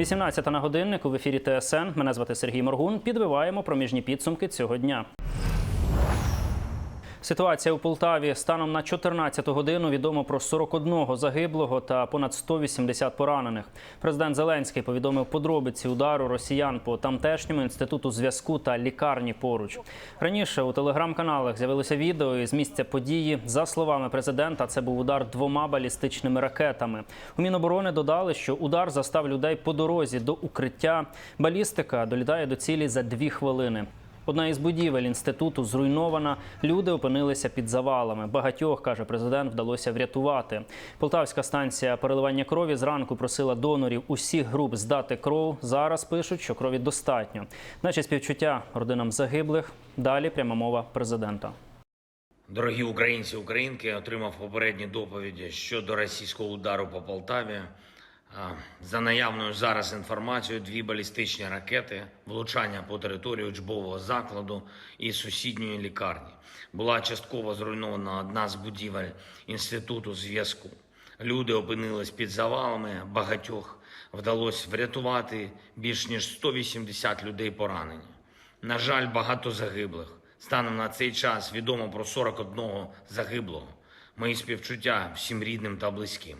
18 на годиннику в ефірі ТСН. Мене звати Сергій Моргун. Підбиваємо проміжні підсумки цього дня. Ситуація у Полтаві станом на 14 годину відомо про 41 загиблого та понад 180 поранених. Президент Зеленський повідомив подробиці удару росіян по тамтешньому інституту зв'язку та лікарні поруч. Раніше у телеграм-каналах з'явилося відео із місця події. За словами президента, це був удар двома балістичними ракетами. У Міноборони додали, що удар застав людей по дорозі до укриття. Балістика долітає до цілі за дві хвилини. Одна із будівель інституту зруйнована. Люди опинилися під завалами. Багатьох каже президент, вдалося врятувати. Полтавська станція переливання крові зранку просила донорів усіх груп здати кров. Зараз пишуть, що крові достатньо. Наші співчуття родинам загиблих. Далі пряма мова президента. Дорогі українці, українки, отримав попередні доповіді щодо російського удару по Полтаві. За наявною зараз інформацією, дві балістичні ракети, влучання по території учбового закладу і сусідньої лікарні. Була частково зруйнована одна з будівель інституту зв'язку. Люди опинились під завалами, багатьох вдалося врятувати більш ніж 180 людей поранені. На жаль, багато загиблих. Станом на цей час відомо про 41 загиблого. Мої співчуття всім рідним та близьким.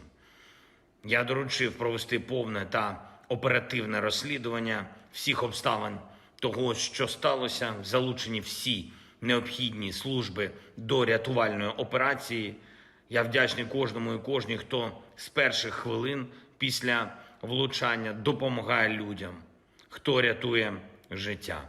Я доручив провести повне та оперативне розслідування всіх обставин того, що сталося, залучені всі необхідні служби до рятувальної операції. Я вдячний кожному і кожній, хто з перших хвилин після влучання допомагає людям, хто рятує життя.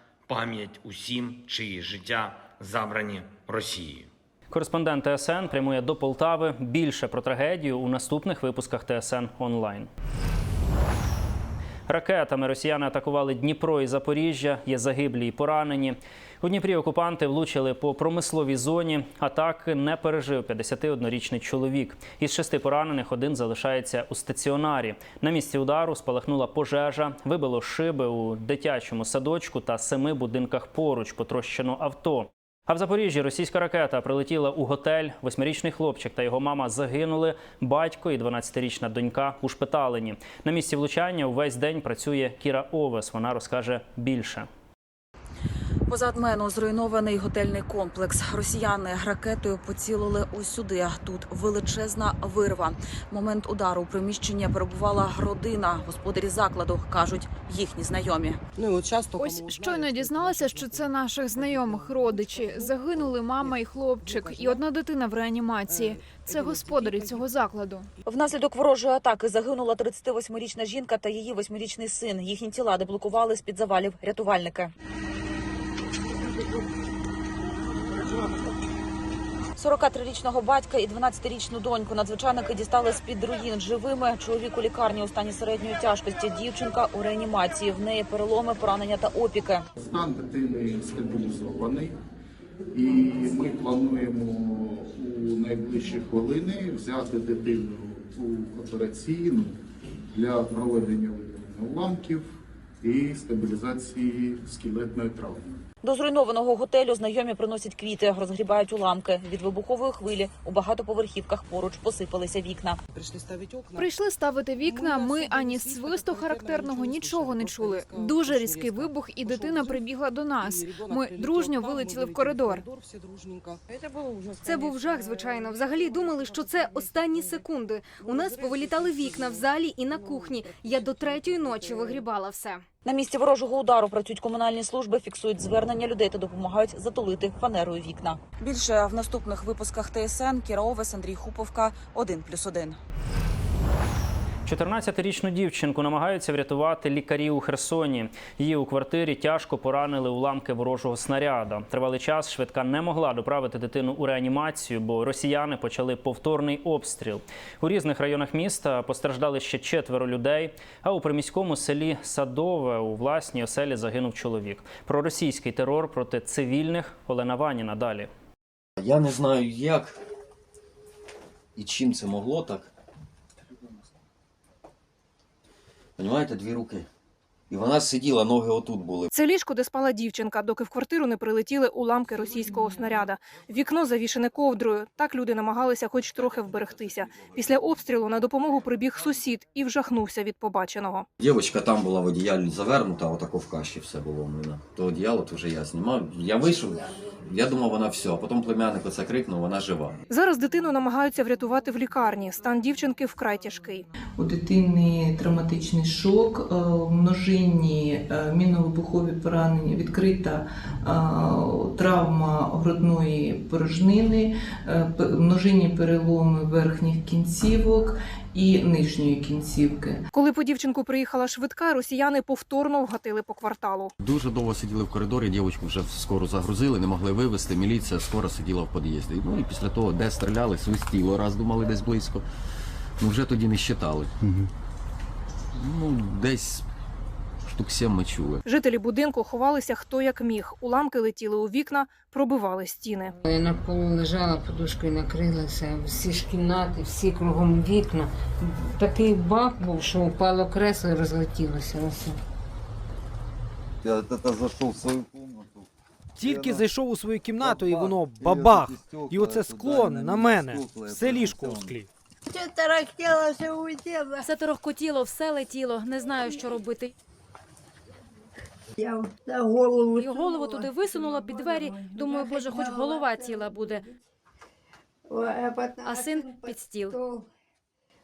пам'ять усім, чиї життя забрані Росією. Кореспондент ТСН прямує до Полтави. Більше про трагедію у наступних випусках ТСН онлайн. Ракетами росіяни атакували Дніпро і Запоріжжя. Є загиблі і поранені. У Дніпрі окупанти влучили по промисловій зоні. Атаки не пережив 51-річний чоловік. Із шести поранених один залишається у стаціонарі. На місці удару спалахнула пожежа, вибило шиби у дитячому садочку та семи будинках поруч. Потрощено авто. А в Запоріжжі російська ракета прилетіла у готель. Восьмирічний хлопчик та його мама загинули. Батько і 12-річна донька ушпиталені. На місці влучання увесь день працює Кіра Овес. Вона розкаже більше. Позад мене зруйнований готельний комплекс. Росіяни ракетою поцілили ось сюди. Тут величезна вирва. Момент удару у приміщення перебувала родина. Господарі закладу кажуть їхні знайомі. Ну от часто Ось щойно дізналася, що це наших знайомих родичі. Загинули мама і хлопчик, і одна дитина в реанімації. Це господарі цього закладу. Внаслідок ворожої атаки загинула 38-річна жінка та її 8-річний син. Їхні тіла деблокували з під завалів рятувальники. 43-річного батька і 12-річну доньку надзвичайники дістали з під руїн живими. Чоловік у лікарні у стані середньої тяжкості. Дівчинка у реанімації. В неї переломи, поранення та опіки. Стан дитини стабілізований, і ми плануємо у найближчі хвилини взяти дитину у операційну для проведення уламків і стабілізації скелетної травми. До зруйнованого готелю знайомі приносять квіти, розгрібають уламки. Від вибухової хвилі у багатоповерхівках поруч посипалися вікна. прийшли ставити окна. Прийшли ставити вікна. Ми ані свисту характерного нічого не чули. Дуже різкий вибух, і дитина прибігла до нас. Ми дружньо вилетіли в коридор. Це був жах, звичайно. Взагалі думали, що це останні секунди. У нас повилітали вікна в залі і на кухні. Я до третьої ночі вигрібала все. На місці ворожого удару працюють комунальні служби, фіксують звернення людей та допомагають затулити фанерою вікна. Більше в наступних випусках ТСН Кіра Овес, Андрій Хуповка, 1+,1. 14-річну дівчинку намагаються врятувати лікарі у Херсоні. Її у квартирі тяжко поранили уламки ворожого снаряда. Тривалий час швидка не могла доправити дитину у реанімацію, бо росіяни почали повторний обстріл. У різних районах міста постраждали ще четверо людей. А у приміському селі Садове у власній оселі загинув чоловік. Про російський терор проти цивільних Олена Ваніна далі. Я не знаю як і чим це могло так. Понімаєте, дві руки. І вона сиділа, ноги отут були. Це ліжко, де спала дівчинка, доки в квартиру не прилетіли уламки російського снаряда. Вікно завішене ковдрою. Так люди намагалися хоч трохи вберегтися. Після обстрілу на допомогу прибіг сусід і вжахнувся від побаченого. Дівчинка там була в одіялі завернута, отако в каші все було в мене. То одіяло то вже я знімав. Я вийшов, я думав, вона все. А потім племянник оце крикнув, вона жива. Зараз дитину намагаються врятувати в лікарні. Стан дівчинки вкрай тяжкий. У дитини травматичний шок, е, множинні е, мінно-вибухові поранення, відкрита е, травма грудної порожнини, множинні переломи верхніх кінцівок і нижньої кінцівки. Коли по дівчинку приїхала швидка, росіяни повторно вгатили по кварталу. Дуже довго сиділи в коридорі, дівчинку вже скоро загрузили, не могли вивезти. Міліція скоро сиділа в під'їзді. Ну і після того, де стріляли, свистіло, раз думали десь близько. Ну вже тоді не щитали. Ну, десь штук сім ми чули. Жителі будинку ховалися хто як міг. Уламки летіли у вікна, пробивали стіни. Я на полу лежала, подушкою накрилася, всі ж кімнати, всі кругом вікна. Такий бах був, що упало кресло і розлетілося. Ось. Я зайшов в свою кімнату. Тільки зайшов у свою кімнату, і воно бабах. І оце скло на мене. Все ліжко у склі. Все торохкотіло, все летіло. Не знаю, що робити. Я на голову. І голову туди висунула під двері. Думаю, боже, хоч голова ціла буде. А син під стіл.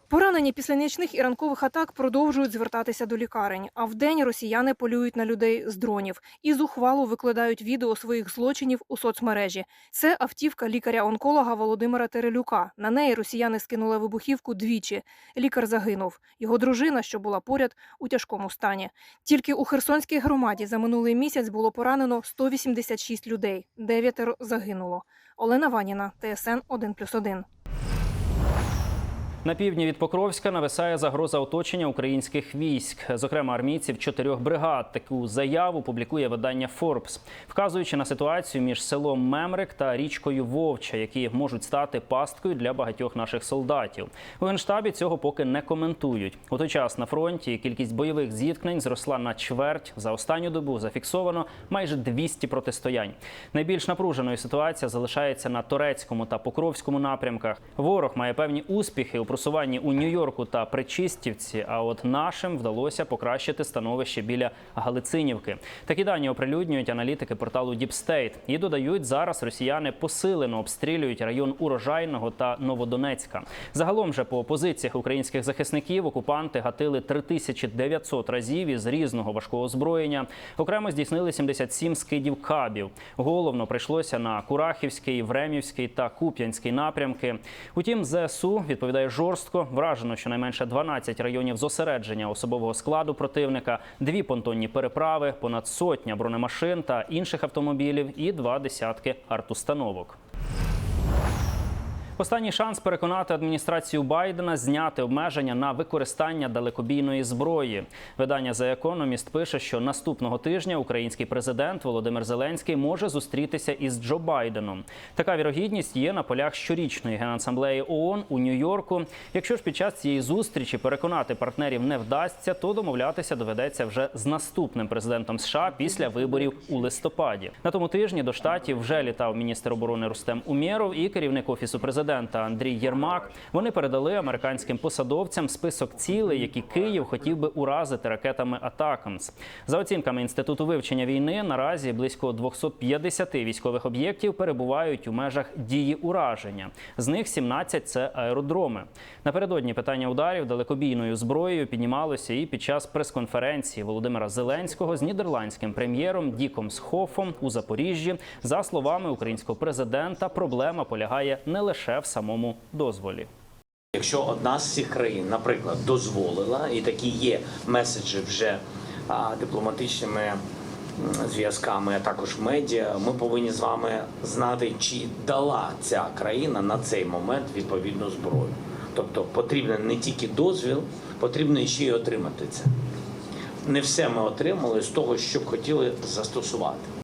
Поранені після нічних і ранкових атак продовжують звертатися до лікарень. А вдень росіяни полюють на людей з дронів і зухвало викладають відео своїх злочинів у соцмережі. Це автівка лікаря-онколога Володимира Терелюка. На неї росіяни скинули вибухівку двічі. Лікар загинув. Його дружина, що була поряд, у тяжкому стані. Тільки у Херсонській громаді за минулий місяць було поранено 186 людей. Дев'ятеро загинуло. Олена Ваніна, ТСН 1+,1. На півдні від Покровська нависає загроза оточення українських військ, зокрема армійців чотирьох бригад. Таку заяву публікує видання Forbes, вказуючи на ситуацію між селом Мемрик та річкою Вовча, які можуть стати пасткою для багатьох наших солдатів. У генштабі цього поки не коментують. У той час на фронті кількість бойових зіткнень зросла на чверть. За останню добу зафіксовано майже 200 протистоянь. Найбільш напруженою ситуація залишається на Торецькому та Покровському напрямках. Ворог має певні успіхи у просуванні у Нью-Йорку та Причистівці. А от нашим вдалося покращити становище біля Галицинівки. Такі дані оприлюднюють аналітики порталу State. і додають зараз росіяни посилено обстрілюють район Урожайного та Новодонецька. Загалом же по позиціях українських захисників окупанти гатили 3900 разів із різного важкого озброєння. Окремо здійснили 77 скидів кабів. Головно прийшлося на Курахівський, Времівський та Куп'янський напрямки. Утім, ЗСУ відповідає жорстко. Вражено щонайменше 12 районів зосередження особового складу противника, дві понтонні переправи, понад сотня бронемашин та інших автомобілів і два десятки артустановок. Останній шанс переконати адміністрацію Байдена зняти обмеження на використання далекобійної зброї. Видання The Economist пише, що наступного тижня український президент Володимир Зеленський може зустрітися із Джо Байденом. Така вірогідність є на полях щорічної генасамблеї ООН у Нью-Йорку. Якщо ж під час цієї зустрічі переконати партнерів не вдасться, то домовлятися доведеться вже з наступним президентом США після виборів у листопаді. На тому тижні до штатів вже літав міністр оборони Рустем Умєров і керівник офісу президента Андрій Єрмак. Вони передали американським посадовцям список цілей, які Київ хотів би уразити ракетами Атакамс. За оцінками інституту вивчення війни, наразі близько 250 військових об'єктів перебувають у межах дії ураження. З них 17 – це аеродроми. Напередодні питання ударів далекобійною зброєю піднімалося і під час прес-конференції Володимира Зеленського з нідерландським прем'єром Діком Схофом у Запоріжжі. За словами українського президента, проблема полягає не лише в самому дозволі. Якщо одна з цих країн, наприклад, дозволила, і такі є меседжі вже дипломатичними зв'язками, а також медіа, ми повинні з вами знати, чи дала ця країна на цей момент відповідну зброю. Тобто потрібен не тільки дозвіл, потрібно ще й отримати це. Не все ми отримали з того, що б хотіли застосувати.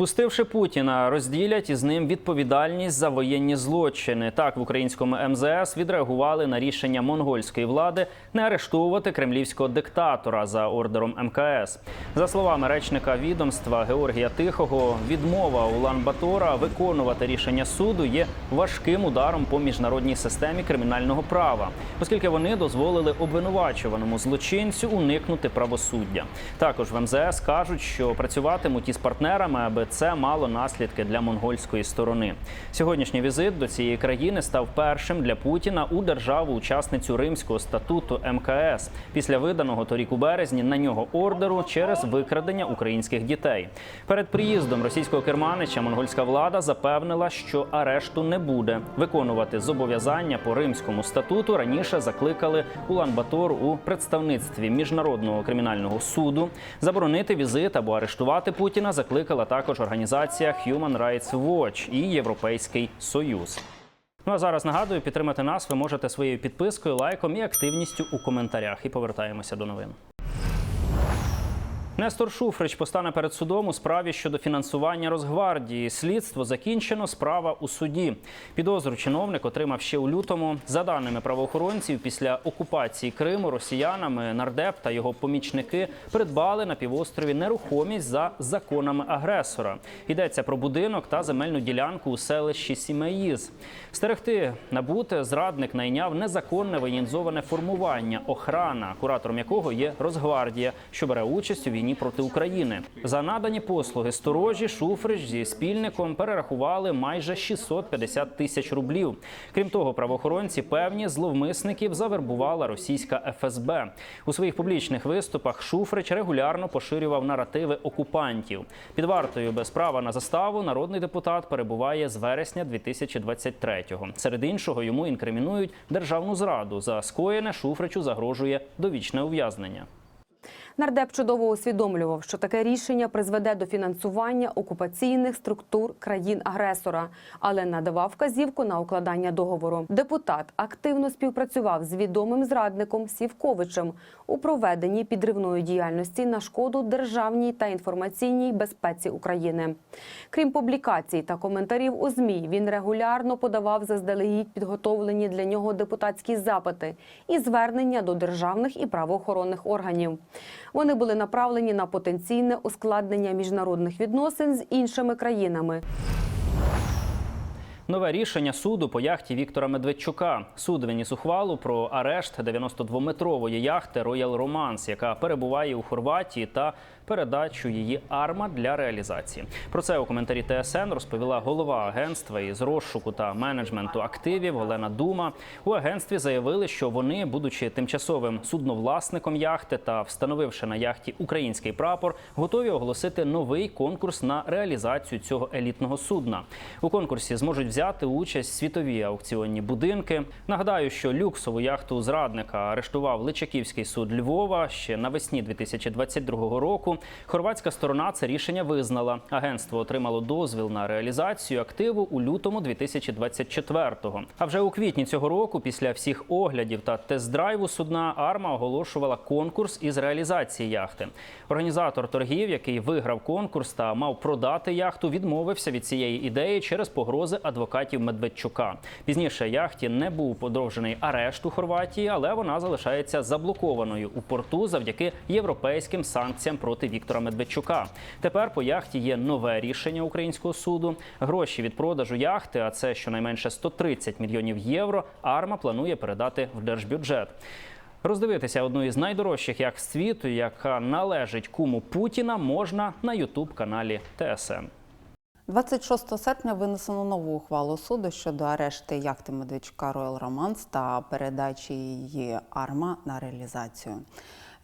Пустивши Путіна, розділять із ним відповідальність за воєнні злочини. Так в українському МЗС відреагували на рішення монгольської влади не арештовувати кремлівського диктатора за ордером МКС. За словами речника відомства Георгія Тихого, відмова Улан Батора виконувати рішення суду є важким ударом по міжнародній системі кримінального права, оскільки вони дозволили обвинувачуваному злочинцю уникнути правосуддя. Також в МЗС кажуть, що працюватимуть із партнерами, аби це мало наслідки для монгольської сторони. Сьогоднішній візит до цієї країни став першим для Путіна у державу-учасницю Римського статуту МКС після виданого торік у березні на нього ордеру через викрадення українських дітей. Перед приїздом російського керманича монгольська влада запевнила, що арешту не буде. Виконувати зобов'язання по римському статуту раніше закликали Улан-Батор у представництві міжнародного кримінального суду. Заборонити візит або арештувати Путіна закликала також організація Human Rights Watch і Європейський Союз. Ну а зараз нагадую, підтримати нас ви можете своєю підпискою, лайком і активністю у коментарях. І повертаємося до новин. Нестор Шуфрич постане перед судом у справі щодо фінансування Росгвардії. Слідство закінчено. Справа у суді. Підозру чиновник отримав ще у лютому. За даними правоохоронців, після окупації Криму росіянами нардеп та його помічники придбали на півострові нерухомість за законами агресора. Йдеться про будинок та земельну ділянку у селищі Сімеїз. Стерегти набуте зрадник найняв незаконне воєнізоване формування охрана, куратором якого є Росгвардія, що бере участь у війні проти України. За надані послуги сторожі Шуфрич зі спільником перерахували майже 650 тисяч рублів. Крім того, правоохоронці певні зловмисників завербувала російська ФСБ. У своїх публічних виступах Шуфрич регулярно поширював наративи окупантів. Під вартою без права на заставу народний депутат перебуває з вересня 2023-го. Серед іншого йому інкримінують державну зраду. За скоєне Шуфричу загрожує довічне ув'язнення. Нардеп чудово усвідомлював, що таке рішення призведе до фінансування окупаційних структур країн-агресора, але надавав вказівку на укладання договору. Депутат активно співпрацював з відомим зрадником Сівковичем у проведенні підривної діяльності на шкоду державній та інформаційній безпеці України. Крім публікацій та коментарів у змі, він регулярно подавав заздалегідь підготовлені для нього депутатські запити і звернення до державних і правоохоронних органів. Вони були направлені на потенційне ускладнення міжнародних відносин з іншими країнами. Нове рішення суду по яхті Віктора Медведчука. Суд виніс ухвалу про арешт 92-метрової яхти Роял Романс, яка перебуває у Хорватії та передачу її арма для реалізації. Про це у коментарі ТСН розповіла голова агентства із розшуку та менеджменту активів Олена Дума. У агентстві заявили, що вони, будучи тимчасовим судновласником яхти та встановивши на яхті український прапор, готові оголосити новий конкурс на реалізацію цього елітного судна. У конкурсі зможуть взяти участь світові аукціонні будинки. Нагадаю, що люксову яхту зрадника арештував Личаківський суд Львова ще навесні 2022 року. Хорватська сторона це рішення визнала. Агентство отримало дозвіл на реалізацію активу у лютому 2024-го. А вже у квітні цього року, після всіх оглядів та тест-драйву судна Арма оголошувала конкурс із реалізації яхти. Організатор торгів, який виграв конкурс та мав продати яхту, відмовився від цієї ідеї через погрози адвокатів Медведчука. Пізніше яхті не був подовжений арешт у Хорватії, але вона залишається заблокованою у порту завдяки європейським санкціям проти Віктора Медведчука. Тепер по яхті є нове рішення українського суду. Гроші від продажу яхти, а це щонайменше 130 мільйонів євро. Арма планує передати в держбюджет. Роздивитися одну із найдорожчих яхт світу, яка належить куму Путіна, можна на ютуб каналі ТСН. 26 серпня винесено нову ухвалу суду щодо арешти яхти Медведчука Royal Romance та передачі її арма на реалізацію.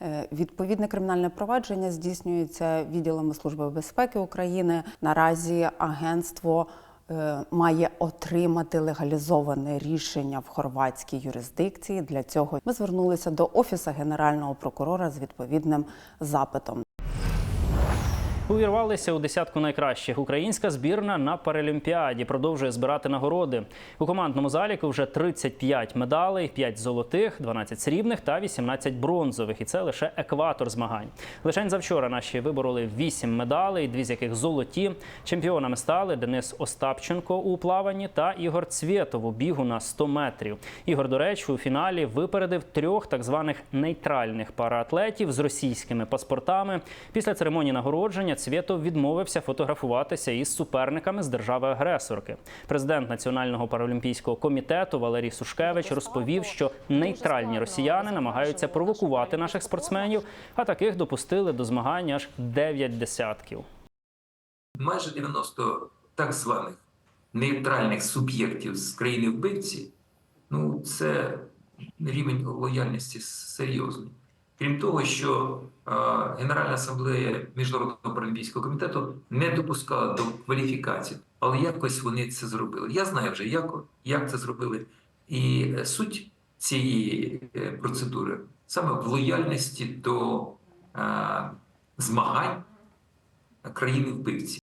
Е, Відповідне кримінальне провадження здійснюється відділами Служби безпеки України. Наразі агентство е, має отримати легалізоване рішення в хорватській юрисдикції. Для цього ми звернулися до офісу генерального прокурора з відповідним запитом. Увірвалися у десятку найкращих. Українська збірна на Паралімпіаді продовжує збирати нагороди. У командному заліку вже 35 медалей, 5 золотих, 12 срібних та 18 бронзових. І це лише екватор змагань. Лишень завчора наші вибороли 8 медалей, дві з яких золоті. Чемпіонами стали Денис Остапченко у плаванні та Ігор Цвєтов у бігу на 100 метрів. Ігор, до речі, у фіналі випередив трьох так званих нейтральних параатлетів з російськими паспортами. Після церемонії нагородження Цвєтов відмовився фотографуватися із суперниками з держави-агресорки. Президент Національного паралімпійського комітету Валерій Сушкевич розповів, що нейтральні росіяни намагаються провокувати наших спортсменів, а таких допустили до змагань аж 9 десятків. майже 90 так званих нейтральних суб'єктів з країни вбивці, ну це рівень лояльності серйозний. Крім того, що е, Генеральна асамблея Міжнародного паралімпійського комітету не допускала до кваліфікації, але якось вони це зробили. Я знаю вже, як, як це зробили. І е, суть цієї е, процедури саме в лояльності до змагань країни вбивці.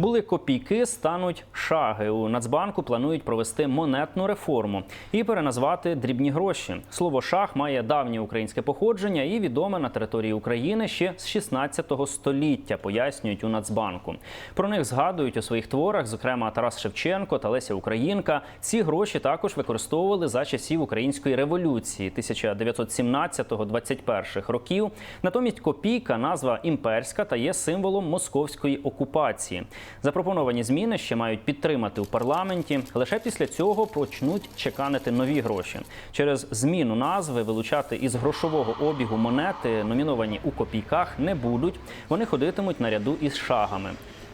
Були копійки, стануть шаги. У Нацбанку планують провести монетну реформу і переназвати дрібні гроші. Слово шах має давнє українське походження і відоме на території України ще з 16 століття, пояснюють у Нацбанку. Про них згадують у своїх творах, зокрема Тарас Шевченко та Леся Українка. Ці гроші також використовували за часів української революції 1917-21 років. Натомість копійка назва імперська та є символом московської окупації. Запропоновані зміни ще мають підтримати у парламенті. Лише після цього почнуть чеканити нові гроші. Через зміну назви вилучати із грошового обігу монети, номіновані у копійках, не будуть. Вони ходитимуть наряду із шагами.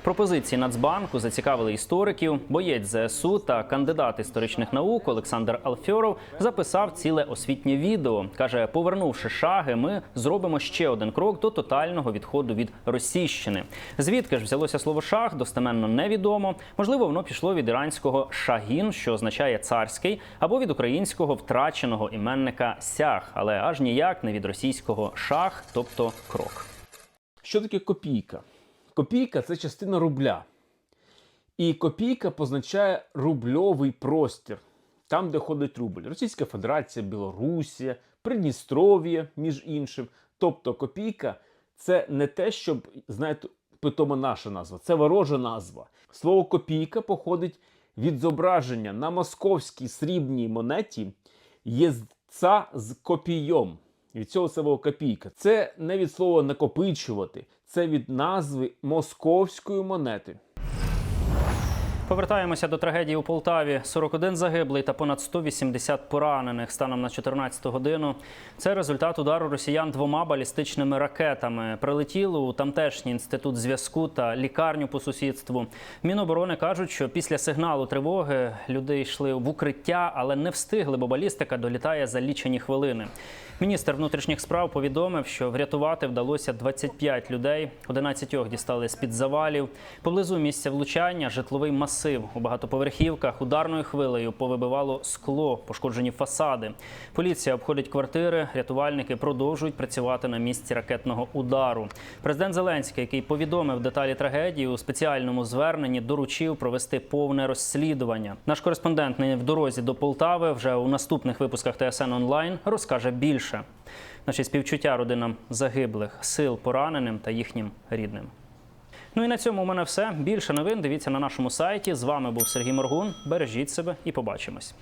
Пропозиції Нацбанку зацікавили істориків. Боєць ЗСУ та кандидат історичних наук Олександр Алфьоров записав ціле освітнє відео. каже, повернувши шаги, ми зробимо ще один крок до тотального відходу від російщини. Звідки ж взялося слово шах, достеменно невідомо. Можливо, воно пішло від іранського шагін, що означає царський, або від українського втраченого іменника сяг, але аж ніяк не від російського шах, тобто крок. Що таке копійка? Копійка це частина рубля. І копійка позначає рубльовий простір, там, де ходить рубль. Російська Федерація, Білорусія, Придністров'я, між іншим. Тобто копійка це не те, щоб, знаєте, питома наша назва, це ворожа назва. Слово копійка походить від зображення на московській срібній монеті єздця з копійом. Від цього слово копійка. Це не від слова накопичувати, це від назви московської монети. Повертаємося до трагедії у Полтаві. 41 загиблий та понад 180 поранених станом на 14 годину. Це результат удару росіян двома балістичними ракетами. Прилетіло у тамтешній інститут зв'язку та лікарню по сусідству. Міноборони кажуть, що після сигналу тривоги люди йшли в укриття, але не встигли, бо балістика долітає за лічені хвилини. Міністр внутрішніх справ повідомив, що врятувати вдалося 25 людей. 11 дістали з-під завалів. Поблизу місця влучання житловий масив. У багатоповерхівках ударною хвилею повибивало скло, пошкоджені фасади. Поліція обходить квартири. Рятувальники продовжують працювати на місці ракетного удару. Президент Зеленський, який повідомив деталі трагедії, у спеціальному зверненні доручив провести повне розслідування. Наш кореспондент нині в дорозі до Полтави вже у наступних випусках ТСН онлайн розкаже більше. Наші співчуття родинам загиблих, сил пораненим та їхнім рідним. Ну і на цьому у мене все. Більше новин дивіться на нашому сайті. З вами був Сергій Моргун. Бережіть себе і побачимось.